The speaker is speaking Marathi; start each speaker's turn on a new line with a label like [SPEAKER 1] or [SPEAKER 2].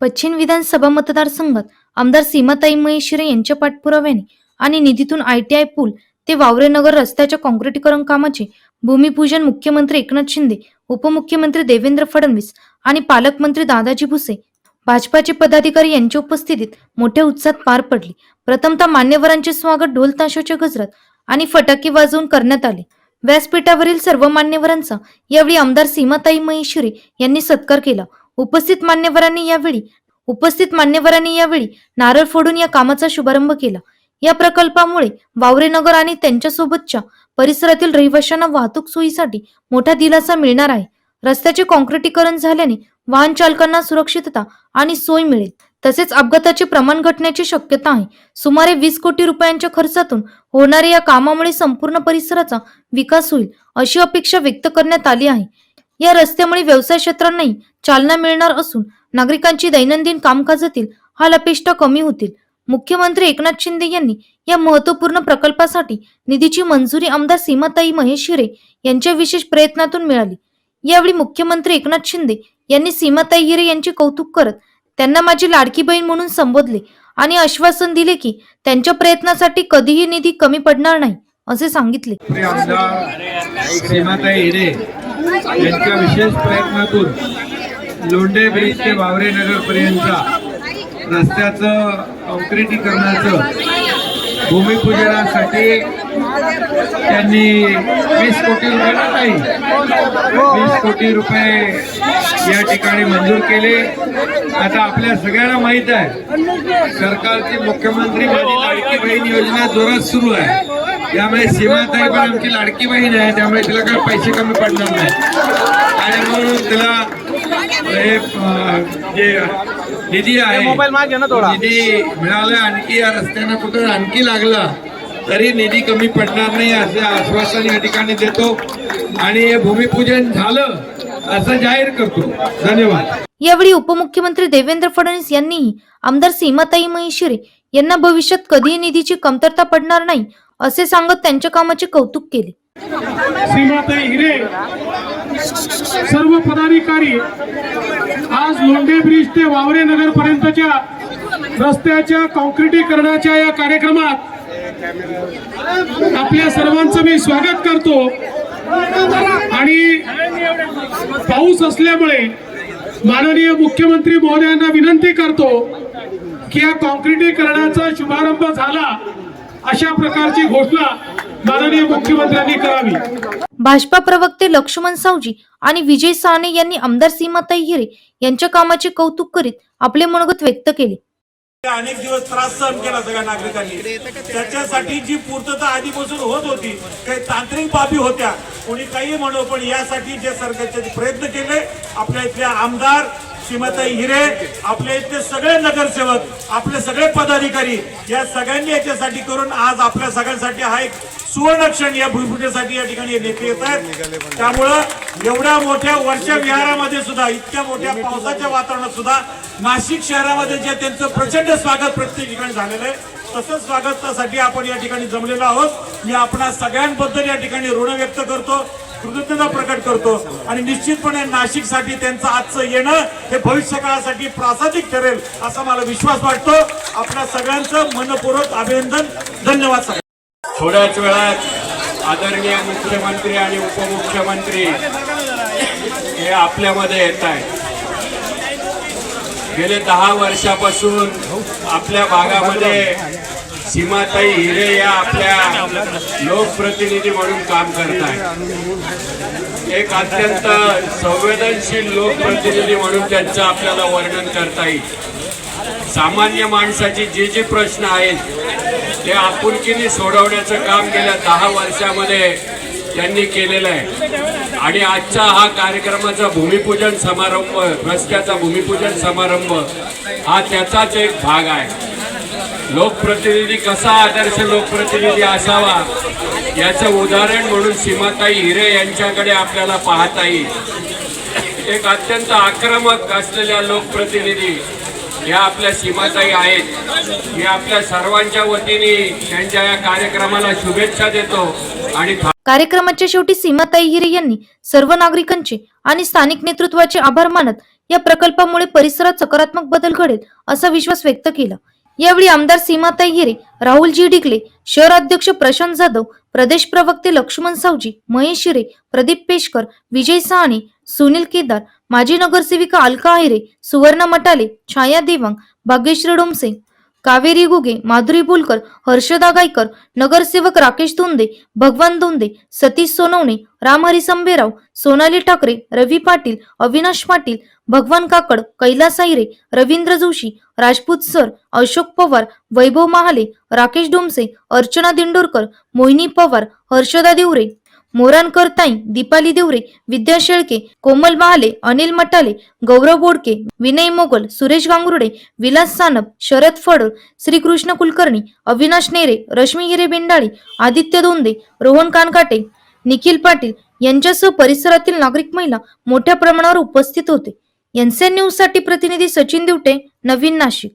[SPEAKER 1] पश्चिम विधानसभा मतदारसंघात आमदार सीमाताई महेश्वरे यांच्या पाठपुराव्याने आणि निधीतून आयटीआय पूल ते वावरेनगर रस्त्याच्या काँक्रिटीकरण कामाचे भूमिपूजन मुख्यमंत्री एकनाथ शिंदे उपमुख्यमंत्री देवेंद्र फडणवीस आणि पालकमंत्री दादाजी भुसे भाजपाचे पदाधिकारी यांच्या उपस्थितीत मोठ्या उत्साहात पार पडली. प्रथमतः मान्यवरांचे स्वागत ढोल ताशाच्या गजरात आणि फटाके वाजवून करण्यात आले. व्यासपीठावरील सर्व मान्यवरांचा यावेळी आमदार सीमाताई महेश्वरी यांनी सत्कार केला. उपस्थित मान्यवरांनी यावेळी उपस्थित मान्यवरांनी यावेळी नारळ फोडून या कामाचा शुभारंभ केला. या प्रकल्पामुळे वावरेनगर आणि त्यांच्यासोबतच्या परिसरातील रहिवाशांना वाहतूक सोयीसाठी मोठा दिलासा मिळणार आहे. रस्त्याचे काँक्रिटीकरण झाल्याने वाहन चालकांना सुरक्षितता आणि सोय मिळेल. तसेच अपघाताचे प्रमाण घटण्याची शक्यता आहे. सुमारे वीस कोटी रुपयांच्या खर्चातून होणाऱ्या या कामामुळे संपूर्ण परिसराचा विकास होईल अशी अपेक्षा व्यक्त करण्यात आली आहे. या रस्त्यामुळे व्यवसाय क्षेत्रांनाही चालना मिळणार असून नागरिकांची दैनंदिन कामकाजातील हा अपेष्टा कमी होतील. मुख्यमंत्री एकनाथ शिंदे यांनी या महत्त्वपूर्ण प्रकल्पासाठी निधीची मंजुरी आमदार सीमाताई महेश्वरे यांच्या विशेष प्रयत्नातून मिळाली. यावेळी मुख्यमंत्री एकनाथ शिंदे यांनी सीमाताई हिरे यांचे कौतुक करत त्यांना माझी लाडकी बहीण म्हणून संबोधले आणि आश्वासन दिले की त्यांच्या प्रयत्नासाठी कधीही निधी कमी पडणार नाही असे सांगितले.
[SPEAKER 2] यांच्या विशेष प्रयत्नातून लोंढे ब्रिज ते वावरे नगरपर्यंतच्या रस्त्याचं कॉन्क्रिटीकरणाचं भूमिपूजनासाठी त्यांनी वीस कोटी रुपये नाही वीस कोटी रुपये या ठिकाणी मंजूर केले. आता आपल्या सगळ्यांना माहीत आहे सरकारची मुख्यमंत्री माझी लाडकी बहीण योजना जोरात सुरू आहे. त्यामुळे सीमाताई पण आमची लाडकी बहीण आहे त्यामुळे तिला काही पैसे कमी पडणार नाही. आणि म्हणून तिला हे जे निधी आहे निधी मिळाला आणखी या रस्त्यानं कुठं आणखी लागला तरी निधी कमी पडणार नाही असे आश्वासन या ठिकाणी देतो. आणि हे भूमिपूजन झालं असं जाहीर करतो. धन्यवाद.
[SPEAKER 1] यावेळी उपमुख्यमंत्री देवेंद्र फडणवीस यांनीही आमदार सीमाताई महेश्वरी यांना भविष्यात कधीही निधीची कमतरता पडणार नाही असे सांगत त्यांच्या कामाचे कौतुक केले.
[SPEAKER 3] सीमाताई हिरे सर्व पदाधिकारी आज लोंढे ब्रिज ते वावरे नगर पर्यंतच्या रस्त्याच्या काँक्रिटीकरणाच्या या कार्यक्रमात आपल्या सर्वांचं मी स्वागत करतो. आणि पाऊस असल्यामुळे माननीय मुख्यमंत्री महोदयांना विनंती करतो की या काँक्रिटीकरणाचा शुभारंभ झाला अशा प्रकारची घोषणा माननीय मुख्यमंत्र्यांनी करावी.
[SPEAKER 1] भाजपा प्रवक्ते लक्ष्मण सावजी आणि विजय साने यांनी आमदार सीमाताई हिरे यांच्या कामाचे कौतुक करीत आपले मनोगत व्यक्त केले.
[SPEAKER 4] अनेक दिवस त्रास सहन केला सगळ्या नागरिकांनी. त्याच्यासाठी जी पूर्तता आधीपासून होत होती काही तांत्रिक बाबी होत्या. कोणी काही म्हणो पण यासाठी जे सरकारचे प्रयत्न केले आपल्या इथले आमदार श्रीमताई हिरे आपले इथले सगळे नगरसेवक आपले सगळे पदाधिकारी या सगळ्यांनी याच्यासाठी करून आज आपल्या सगळ्यांसाठी हा एक सुवर्ण क्षण या भूमिपूजेसाठी या ठिकाणी नेते येत आहेत. त्यामुळं एवढ्या मोठ्या वर्षा विहारामध्ये सुद्धा इतक्या मोठ्या पावसाच्या वातावरणात सुद्धा नाशिक शहरामध्ये जे त्यांचं प्रचंड स्वागत प्रत्येक ठिकाणी झालेलं आहे तसंच स्वागतासाठी आपण या ठिकाणी जमलेलो आहोत. मी आपणा सगळ्यांबद्दल या ठिकाणी ऋण व्यक्त करतो. कृतज्ञता प्रकट करतो आणि निश्चितपणे नाशिकसाठी त्यांचं आजचं येणं हे भविष्य काळासाठी प्रासादिक ठरेल असा मला विश्वास वाटतो. आपल्या सगळ्यांचं मनपूर्वक अभिनंदन. धन्यवाद सगळ्यांना.
[SPEAKER 5] थोड्याच वेळात आदरणीय मुख्यमंत्री आणि उपमुख्यमंत्री हे आपल्यामध्ये येत आहेत. गेले दहा वर्षापासून आपल्या भागामध्ये सीमाताई हिरे या आपल्या लोकप्रतिनिधी म्हणून काम करत आहेत एक अत्यंत संवेदनशील लोकप्रतिनिधी म्हणून त्यांचं आपल्याला वर्णन करता येईल. सामान्य माणसाची जे जे प्रश्न आहेत ते आपुलकीने सोडवण्याचं काम गेल्या दहा वर्षामध्ये त्यांनी केलेलं आहे. आणि आजचा हा कार्यक्रमाचा भूमिपूजन समारंभ रस्त्याचा भूमिपूजन समारंभ हा त्याचाच एक भाग आहे. लोकप्रतिनिधी कसा आदर्श लोकप्रतिनिधी असावा? याचं उदाहरण म्हणून सीमाताई हिरे यांच्याकडे आपल्याला पाहता येईल. एक अत्यंत आक्रमक असलेल्या लोकप्रतिनिधी या आपल्या सीमाताई आहेत. मी आपल्या सर्वांच्या वतीने त्यांच्या या कार्यक्रमाला शुभेच्छा देतो आणि
[SPEAKER 1] कार्यक्रमाच्या शेवटी सीमाताई हिरे यांनी सर्व नागरिकांचे आणि स्थानिक नेतृत्वाचे आभार मानत या प्रकल्पामुळे परिसरात सकारात्मक बदल घडेल असा विश्वास व्यक्त केला. यावेळी आमदार सीमाताई हिरे राहुलजी डिकले शहराध्यक्ष प्रशांत जाधव प्रदेश प्रवक्ते लक्ष्मण सावजी महेश हिरे प्रदीप पेशकर विजय सहाणे सुनील केदार माजी नगरसेविका अलका आहिरे सुवर्ण मटाले छाया देवांग भाग्यश्री डोमसे कावेरी गुगे माधुरी बुलकर हर्षदा गायकर नगरसेवक राकेश धोंदे भगवान धुंदे सतीश सोनवणे रामहरी संभेराव सोनाली ठाकरे रवी पाटील अविनाश पाटील भगवान काकड कैलास आयरे रवींद्र जोशी राजपूत सर अशोक पवार वैभव महाले राकेश डोमसे अर्चना दिंडोरकर मोहिनी पवार हर्षदा देवरे. मोरानकर ताई दीपाली देवरे विद्या शेळके कोमल महाले अनिल मटाले गौरव बोडके विनय मोगल सुरेश गांगुर्डे विलास सानप शरद फडर श्रीकृष्ण कुलकर्णी अविनाश नेरे रश्मी हिरे बेंडाळे आदित्य दोंदे रोहन कानकाटे निखिल पाटील यांच्यासह परिसरातील नागरिक महिला मोठ्या प्रमाणावर उपस्थित होते. एनसीएन न्यूजसाठी प्रतिनिधी सचिन दिवटे नवीन नाशिक.